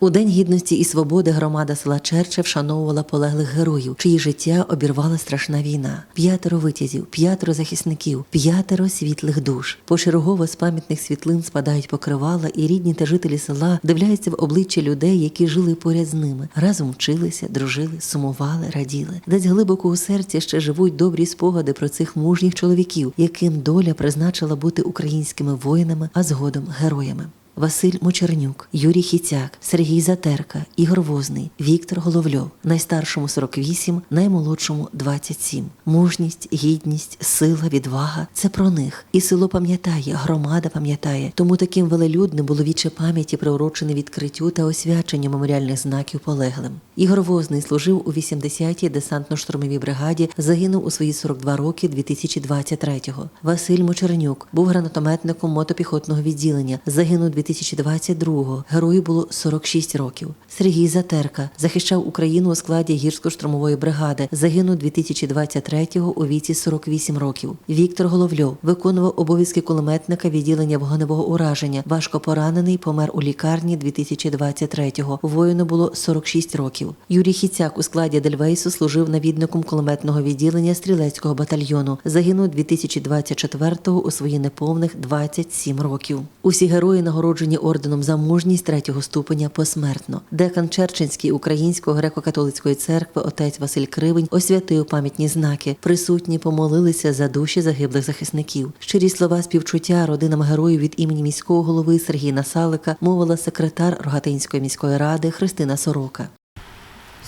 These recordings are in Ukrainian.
У День гідності і свободи громада села Черче вшановувала полеглих героїв, чиї життя обірвала страшна війна. П'ятеро витязів, п'ятеро захисників, п'ятеро світлих душ. Почергово з пам'ятних світлин спадають покривала, і рідні та жителі села дивляються в обличчя людей, які жили поряд з ними. Разом вчилися, дружили, сумували, раділи. Десь глибоко у серці ще живуть добрі спогади про цих мужніх чоловіків, яким доля призначила бути українськими воїнами, а згодом героями. Василь Мочернюк, Юрій Хіцяк, Сергій Затерка, Ігор Возний, Віктор Головльов, найстаршому 48, наймолодшому 27. Мужність, гідність, сила, відвага це про них. І село пам'ятає, громада пам'ятає. Тому таким велелюдним було віче пам'яті приурочене відкриттю та освяченню меморіальних знаків полеглим. Ігор Возний служив у 80-й десантно-штурмовій бригаді, загинув у свої 42 роки 2023-го. Василь Мочернюк був гранатометником мотопіхотного відділення, загинув 2022-го. Герою було 46 років. Сергій Затерка захищав Україну у складі гірсько-штурмової бригади. Загинув 2023-го у віці 48 років. Віктор Головльов виконував обов'язки кулеметника відділення вогневого ураження. Важко поранений, помер у лікарні 2023-го. Воїну було 46 років. Юрій Хіцяк у складі Дельвейсу служив навідником кулеметного відділення стрілецького батальйону. Загинув 2024-го у свої неповних 27 років. Усі герої нагороджені орденом за мужність третього ступеня посмертно. Декан Черченський Української греко-католицької церкви отець Василь Кривень освятив пам'ятні знаки. Присутні помолилися за душі загиблих захисників. Щирі слова співчуття родинам героїв від імені міського голови Сергія Насалика мовила секретар Рогатинської міської ради Христина Сорока.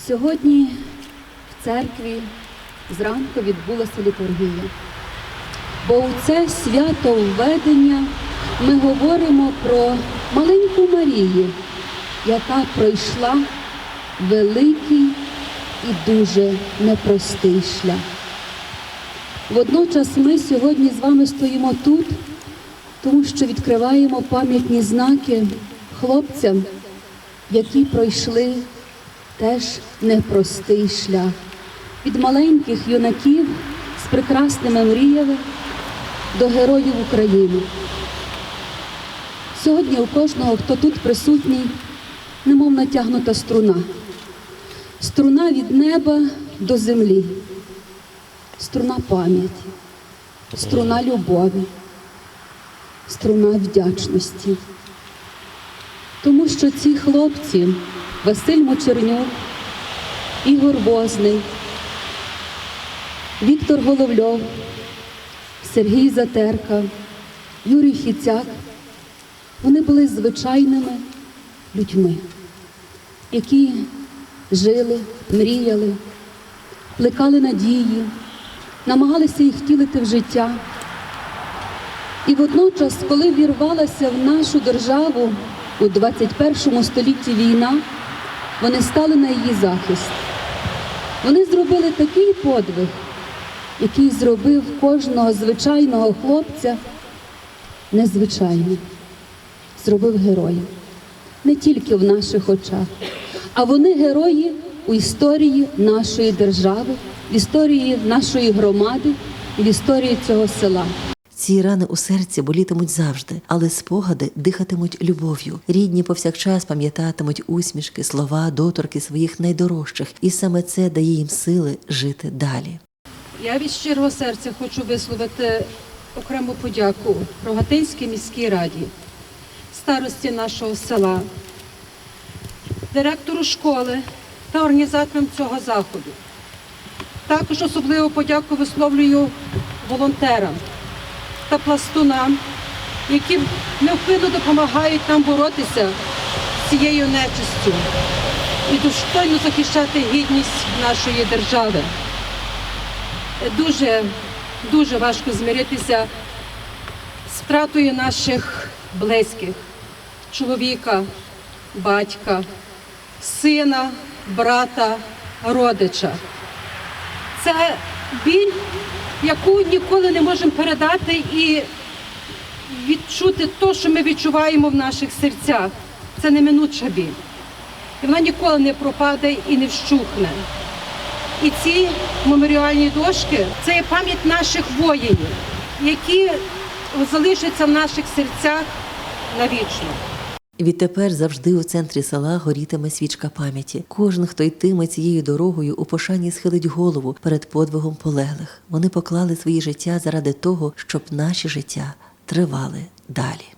Сьогодні в церкві зранку відбулася літургія. Бо у це свято введення ми говоримо про маленьку Марію, яка пройшла великий і дуже непростий шлях. Водночас ми сьогодні з вами стоїмо тут, тому що відкриваємо пам'ятні знаки хлопцям, які пройшли теж непростий шлях. Від маленьких юнаків з прекрасними мріями до героїв України. Сьогодні у кожного, хто тут присутній, немов натягнута струна. Струна від неба до землі, струна пам'яті, струна любові, струна вдячності. Тому що ці хлопці, Василь Мочернюк, Ігор Возний, Віктор Головльов, Сергій Затерка, Юрій Хіцяк, вони були звичайними людьми, які жили, мріяли, плекали надії, намагалися їх втілити в життя. І водночас, коли вірвалася в нашу державу у 21 столітті війна, вони стали на її захист. Вони зробили такий подвиг, який зробив кожного звичайного хлопця незвичайним. Зробив героя. Не тільки в наших очах, а вони герої у історії нашої держави, в історії нашої громади і в історії цього села. Ці рани у серці болітимуть завжди, але спогади дихатимуть любов'ю. Рідні повсякчас пам'ятатимуть усмішки, слова, доторки своїх найдорожчих, і саме це дає їм сили жити далі. Я від щирого серця хочу висловити окрему подяку Рогатинській міській раді, старості нашого села, директору школи та організаторам цього заходу. Також особливу подяку висловлюю волонтерам та пластунам, які невпинно допомагають нам боротися з цією нечистю і достойно захищати гідність нашої держави. Дуже дуже важко змиритися з втратою наших близьких, чоловіка, батька, сина, брата, родича. Це біль, яку ніколи не можемо передати і відчути те, що ми відчуваємо в наших серцях. Це неминуча біль. І вона ніколи не пропаде і не вщухне. І ці меморіальні дошки це є пам'ять наших воїнів, які залишаться в наших серцях навічно. Відтепер завжди у центрі села горітиме свічка пам'яті. Кожен, хто йтиме цією дорогою, у пошані схилить голову перед подвигом полеглих. Вони поклали свої життя заради того, щоб наші життя тривали далі.